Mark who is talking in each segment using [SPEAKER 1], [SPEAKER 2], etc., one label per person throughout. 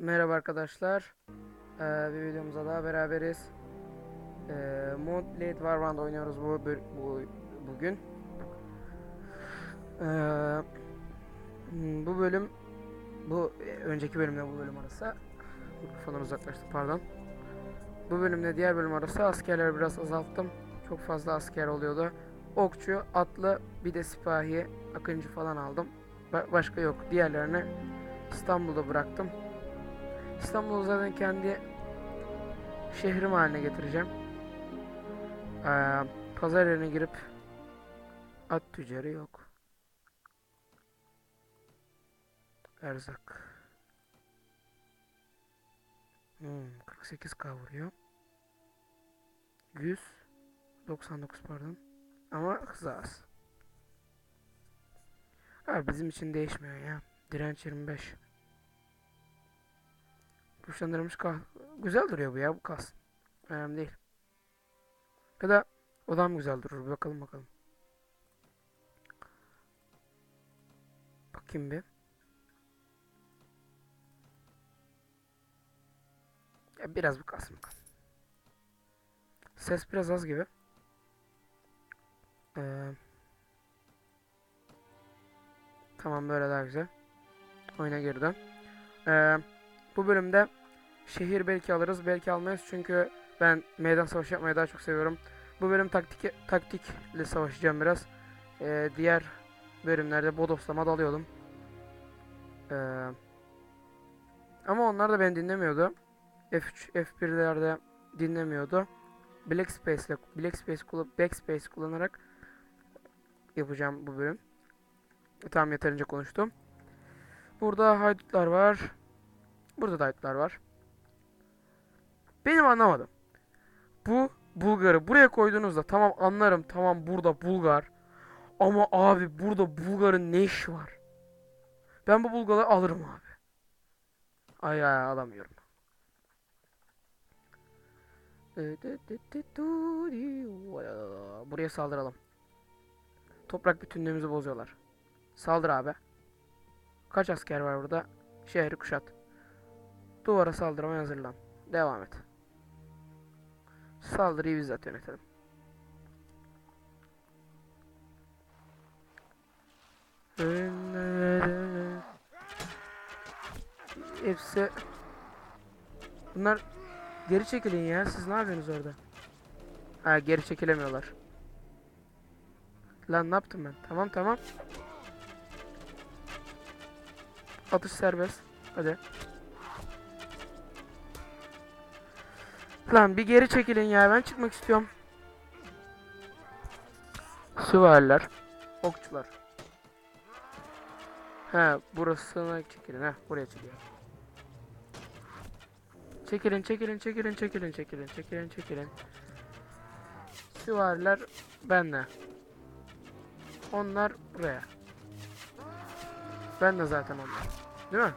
[SPEAKER 1] Merhaba arkadaşlar. Ee, bir videomuzda daha beraberiz. Ee, Moonblade Warband oynuyoruz bu, bu bugün. Ee, bu bölüm bu e, önceki bölümle bu bölüm arası mikrofondan uzaklaştı pardon. Bu bölümle diğer bölüm arası askerleri biraz azalttım. Çok fazla asker oluyordu. Okçu, atlı, bir de sipahi, akıncı falan aldım. Ba- başka yok. Diğerlerini İstanbul'da bıraktım. İstanbul'u zaten kendi şehrim haline getireceğim. Ee, pazar yerine girip at tüccarı yok. Erzak. Hmm, 48k vuruyor. 100 99 pardon. Ama hızı az. Abi bizim için değişmiyor ya. Direnç 25. Kuşlandırılmış kah. Güzel duruyor bu ya bu kas. Önemli değil. Ya da odam güzel durur. Bakalım bakalım. Bakayım bir. Ya biraz bu kas bakalım. Ses biraz az gibi. Ee, tamam böyle daha güzel. Oyuna girdim. Ee, bu bölümde şehir belki alırız, belki almayız çünkü ben meydan savaşı yapmayı daha çok seviyorum. Bu bölüm taktik taktikle savaşacağım biraz. Ee, diğer bölümlerde bodoslama dalıyordum. Ee, ama onlar da beni dinlemiyordu. F3, F1'lerde dinlemiyordu. Black Space ile Black Space kullan Backspace kullanarak yapacağım bu bölüm. Tamam yeterince konuştum. Burada haydutlar var. Burada da haydutlar var. Benim anlamadım. Bu Bulgar'ı buraya koyduğunuzda tamam anlarım tamam burada Bulgar. Ama abi burada Bulgar'ın ne işi var? Ben bu Bulgar'ı alırım abi. Ay ay alamıyorum. Buraya saldıralım. Toprak bütünlüğümüzü bozuyorlar. Saldır abi. Kaç asker var burada? Şehri kuşat. Duvara saldırmaya hazırlan. Devam et. Saldırıyı bizzat yönetelim. Hepsi Bunlar geri çekilin ya. Siz ne yapıyorsunuz orada? Ha geri çekilemiyorlar. Lan ne yaptım ben? Tamam tamam. Atış serbest. Hadi. Lan bir geri çekilin ya. Ben çıkmak istiyorum. Süvariler. Okçular. He burasına çekilin. He buraya çekilin. Çekilin çekilin çekilin çekilin çekilin çekilin çekilin. Süvariler benle. Onlar buraya. Ben de zaten onlar. Değil mi?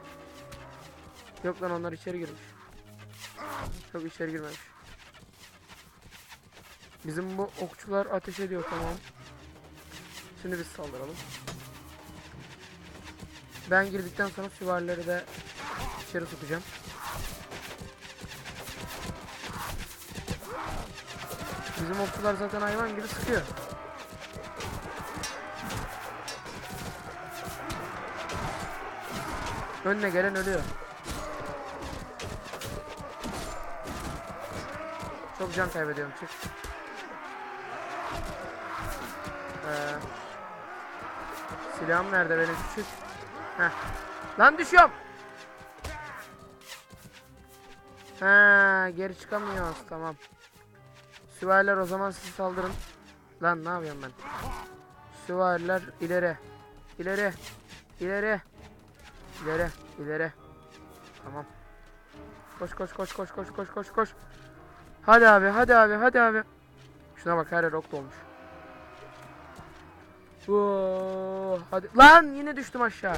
[SPEAKER 1] Yok lan onlar içeri girmiş. Yok içeri girmemiş. Bizim bu okçular ateş ediyor tamam. Şimdi biz saldıralım. Ben girdikten sonra süvarileri de içeri sokacağım. Bizim okçular zaten hayvan gibi sıkıyor. Önüne gelen ölüyor. Çok can kaybediyorum çık. Ee, silahım nerede benim küçük? Heh. Lan düşüyorum. Ha, geri çıkamıyoruz tamam. Süvariler o zaman siz saldırın. Lan ne yapıyorum ben? Süvariler ileri. İleri. İleri. İleri. İleri. Tamam. Koş koş koş koş koş koş koş koş. Hadi abi hadi abi hadi abi. Şuna bak her yer ok dolmuş. Oo, hadi. Lan yine düştüm aşağı.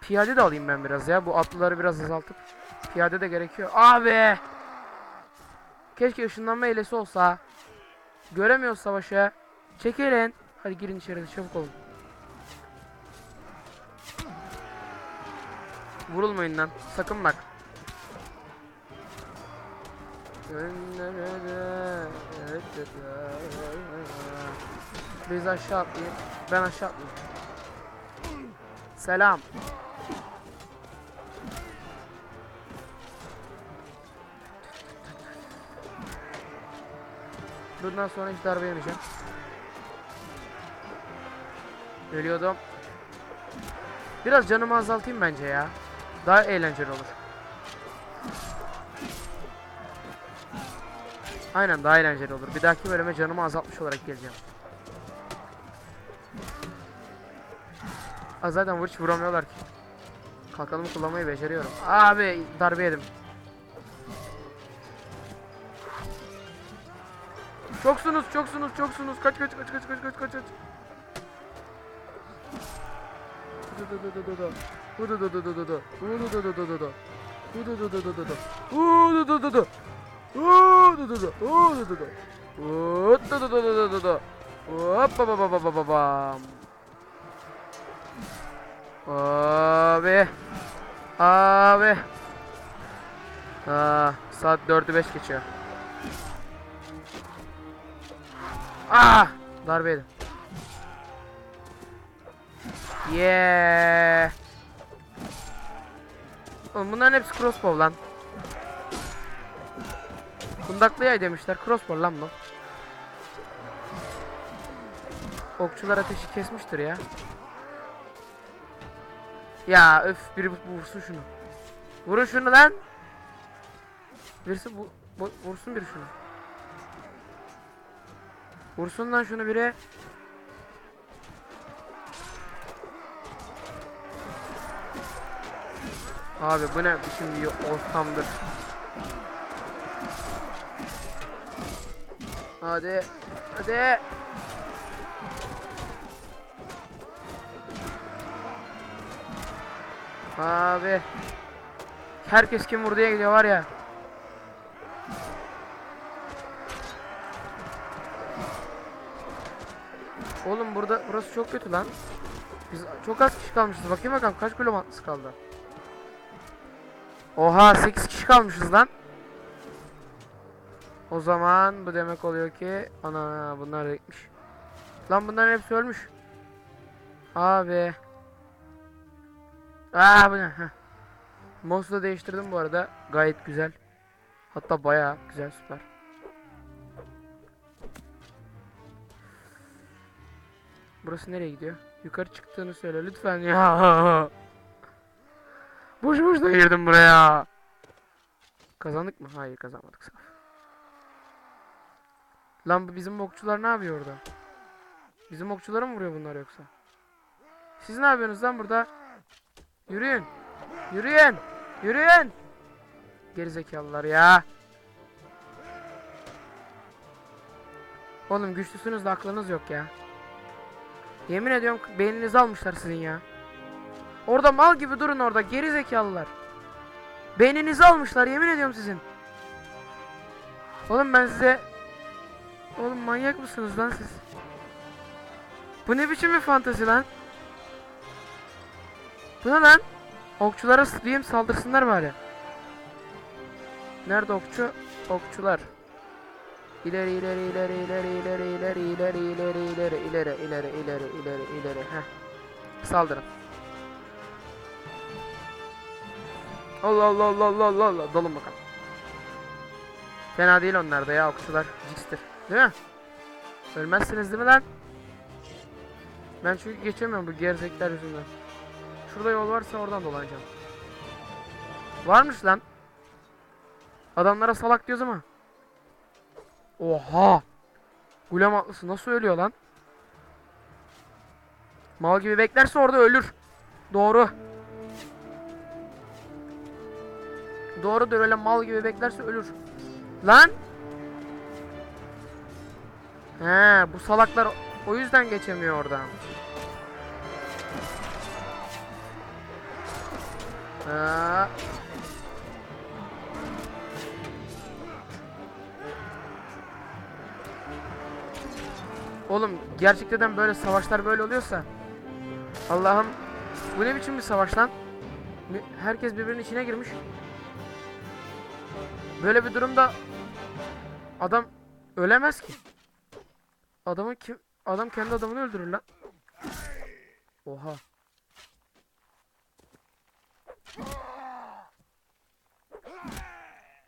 [SPEAKER 1] Piyade de alayım ben biraz ya. Bu atlıları biraz azaltıp. Piyade de gerekiyor. Abi! Keşke ışınlanma hilesi olsa. Göremiyoruz savaşı. Çekilin. Hadi girin içeri çabuk olun. Vurulmayın lan. Sakın bak. Biz aşağı atlayayım. Ben aşağı atlayayım. Selam. Bundan sonra hiç darbe yemeyeceğim. Ölüyordum. Biraz canımı azaltayım bence ya. Daha eğlenceli olur. Aynen daha eğlenceli olur. Bir dahaki bölüme canımı azaltmış olarak geleceğim. Aa, zaten hiç vuramıyorlar ki. Kalkanımı kullanmayı beceriyorum. Abi darbe yedim. Çoksunuz, çoksunuz, çoksunuz. Kaç kaç kaç kaç kaç kaç kaç kaç. Du du du du du du. Du du du du du du du. Du du du du du du du. Du du du du du du du. Du du du du du. Du du du du. Du du du du. Du. Hoppa ba ba ba ba ba bam. Abi. Abi. Aa, saat 4'ü 5 geçiyor. Ah! Darbe yedim. Yeah. Oğlum bunların hepsi crossbow lan. Kundaklı yay demişler. Crossbow lan bu. Okçular ateşi kesmiştir ya. Ya öf biri vursun şunu. Vurun şunu lan. Birisi bu, bu vursun biri şunu. Vursun lan şunu biri. Abi bu ne bir ortamdır. Hadi. Hadi. Abi. Herkes kim vurduya gidiyor var ya. Oğlum burada burası çok kötü lan. Biz çok az kişi kalmışız. Bakayım bakalım kaç kilometresi kaldı. Oha 8 kişi kalmışız lan. O zaman bu demek oluyor ki ana bunlar gitmiş. Lan bunların hepsi ölmüş. Abi. Aa bu ne? Mouse'u değiştirdim bu arada. Gayet güzel. Hatta bayağı güzel süper. Burası nereye gidiyor? Yukarı çıktığını söyle lütfen ya. Boş boşuna girdim buraya. Kazandık mı? Hayır kazanmadık. Lan bu bizim okçular ne yapıyor orada? Bizim okçulara mı vuruyor bunlar yoksa? Siz ne yapıyorsunuz lan burada? Yürüyün. Yürüyün. Yürüyün. Gerizekalılar ya. Oğlum güçlüsünüz de aklınız yok ya. Yemin ediyorum beyninizi almışlar sizin ya. Orada mal gibi durun orada geri zekalılar. Beyninizi almışlar yemin ediyorum sizin. Oğlum ben size... Oğlum manyak mısınız lan siz? Bu ne biçim bir fantezi lan? Bu ne lan? Okçulara diyeyim saldırsınlar bari. Nerede okçu? Okçular. İleri ileri ileri ileri ileri ileri ileri ileri ileri ileri ileri ileri ileri ileri heh. Saldırın. Allah Allah Allah Allah Allah Allah dalın bakalım. Fena değil onlar da ya okçular. Jigs'tir. Değil mi? Ölmezsiniz değil mi lan? Ben çünkü geçemiyorum bu gerizekler yüzünden. Şurada yol varsa oradan dolanacağım. Varmış lan. Adamlara salak diyoruz ama. Oha. Gulem atlısı nasıl ölüyor lan? Mal gibi beklerse orada ölür. Doğru. Doğrudur öyle mal gibi beklerse ölür. Lan. He bu salaklar o yüzden geçemiyor oradan. Ha. Oğlum gerçekten böyle savaşlar böyle oluyorsa Allah'ım bu ne biçim bir savaş lan? Herkes birbirinin içine girmiş. Böyle bir durumda adam ölemez ki. Adamı kim adam kendi adamını öldürür lan. Oha.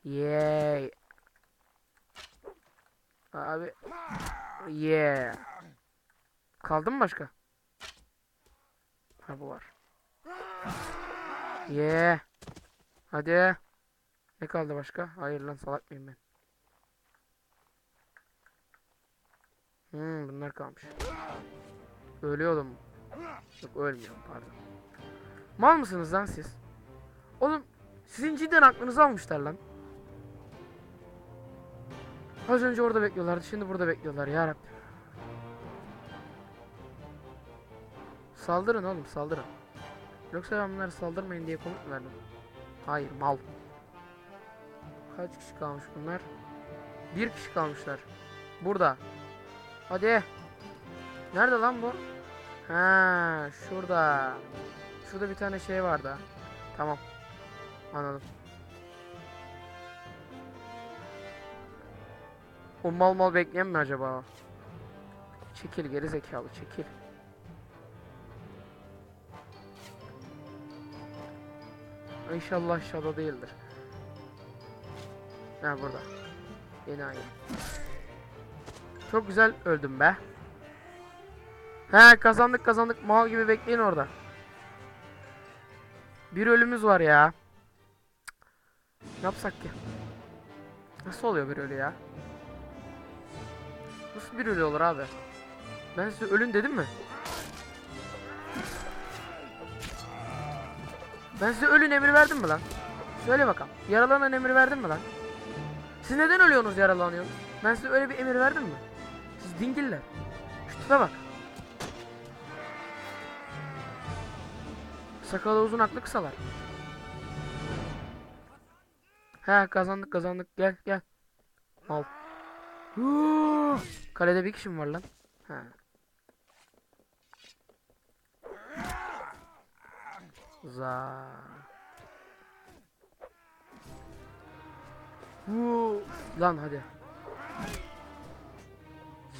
[SPEAKER 1] Yay. Abi. Yeah. Kaldı mı başka? Ha bu var. Yeah. Hadi. Ne kaldı başka? Hayır lan salak mıyım ben? Hmm bunlar kalmış. Ölüyordum. Yok ölmüyorum pardon. Mal mısınız lan siz? Oğlum sizin cidden aklınızı almışlar lan. Az önce orada bekliyorlardı şimdi burada bekliyorlar ya Rabbim. Saldırın oğlum saldırın. Yoksa ben bunlara saldırmayın diye komut mu verdim? Hayır mal. Kaç kişi kalmış bunlar? Bir kişi kalmışlar. Burada. Hadi. Nerede lan bu? Ha, şurada. Şurada bir tane şey vardı. Tamam. Anladım. O mal mal bekleyen mi acaba? Çekil geri zekalı çekil. İnşallah aşağıda değildir. Ha burada. Yeni ayı. Çok güzel öldüm be. He kazandık kazandık mal gibi bekleyin orada. Bir ölümüz var ya. Ne yapsak ki? Nasıl oluyor bir ölü ya? Nasıl bir ölü olur abi? Ben size ölün dedim mi? Ben size ölün emri verdim mi lan? Söyle bakalım. Yaralanan emri verdim mi lan? Siz neden ölüyorsunuz yaralanıyorsunuz? Ben size öyle bir emir verdim mi? Siz dingiller. Şu tipe bak. Sakalı uzun aklı kısalar. He kazandık kazandık gel gel. Al. Kalede bir kişi mi var lan? He. Za. Huu! Lan hadi.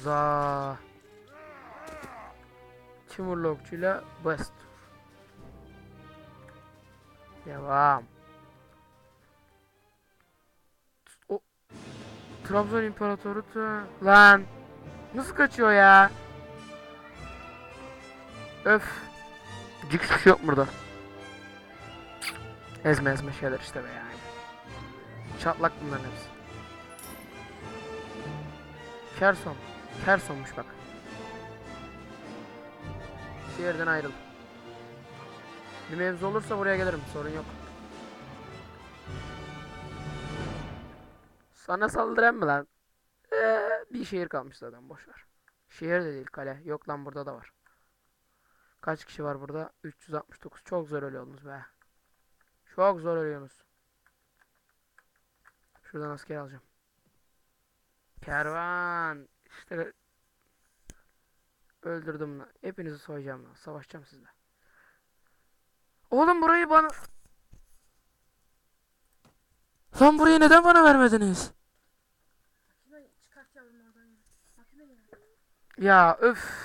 [SPEAKER 1] Za. Timurlu okçuyla West. Devam. O Trabzon İmparatoru lan nasıl kaçıyor ya? Öf. Cık şey yok burada. Ezme ezme şeyler işte be yani. Çatlak bunların hepsi. Kerson. Kerson'muş bak. Şehirden ayrıl. Bir mevzu olursa buraya gelirim. Sorun yok. Sana saldıran mı lan? Ee, bir şehir kalmış zaten boş ver. Şehir de değil kale. Yok lan burada da var. Kaç kişi var burada? 369. Çok zor ölüyorsunuz be. Çok zor ölüyorsunuz. Şuradan asker alacağım. Kervan. İşte öldürdüm lan. Hepinizi soyacağım lan. Savaşacağım sizle. Oğlum burayı bana... Lan burayı neden bana vermediniz? Ya öf.